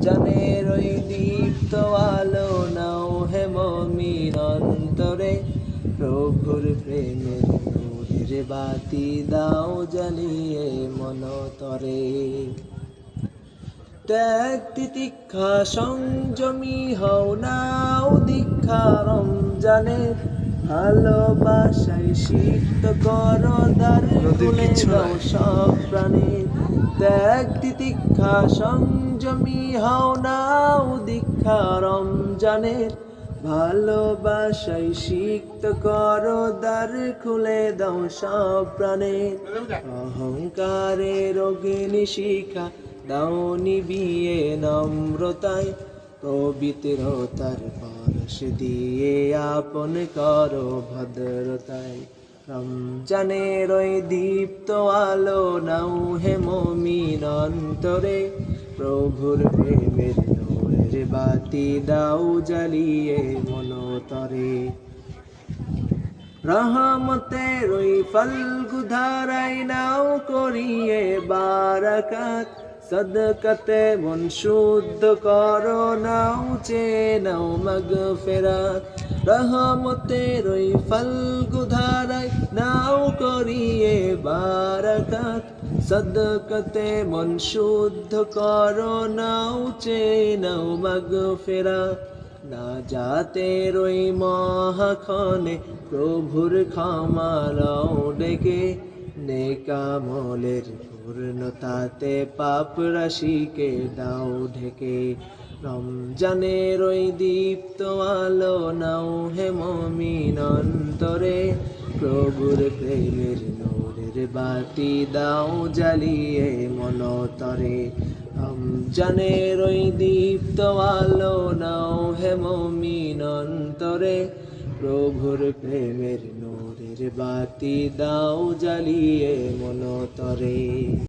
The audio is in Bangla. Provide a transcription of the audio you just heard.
রমজানের ওই দীপ্ত আলো নাও হে মমিন অন্তরে। প্রভুর প্রেমের নূরের বাতি দাও জ্বালিয়ে মনতরে। ত্যাগ তিতিক্ষা সংযমী হও নাও দীক্ষা রমজানে ভালোবাসায় সিক্ত কর দ্বার খুলে দাও সব প্রাণে। ত্যাগ তিতিক্ষা সংযমী হও নাও দীক্ষা রমজানে ভালোবাসায় সিক্ত কর দ্বার খুলে দাও সব প্রাণে। অহংকারের অগ্নি শিখা দাও নিবিয়ে নম্রতায়। পবিত্রতার পরশ দিয়ে আপন করো ভদ্রতায়। রমজানের ওই দীপ্ত আলো নাও হে মমিন অন্তরে, প্রভুর প্রেমের নূরের বাতি দাও জ্বালিয়ে মনতরে। রহমতের ওই ফলগু ধারাই নাও করিয়ে বারাকাত, সদকতে মন শুদ্ধ করো, নাও চে নাও মগ ফেরাত রহমতের ওই ফলগু ধারাই নাও করিয়ে বারাকাত। সদকতে মন শুদ্ধ করো, নাও চে নাও মগ ফেরাত না যাতে রই মহাখনে প্রভুর ক্ষমারাও ডেকে। নেকামলের পূর্ণতাতে পাপ রাশিকে দাও ঢেকে। রমজানের ওই দীপ্ত আলো নাও হে অন্তরে। প্রভুর প্রেমের নূরের বাতি দাও জ্বালিয়ে মনতরে। রমজানের ওই দীপ্ত আলো নাও হেম মিনন্তরে প্রভুর প্রেমের নূরের বাতি দাও জ্বালিয়ে মনতরে।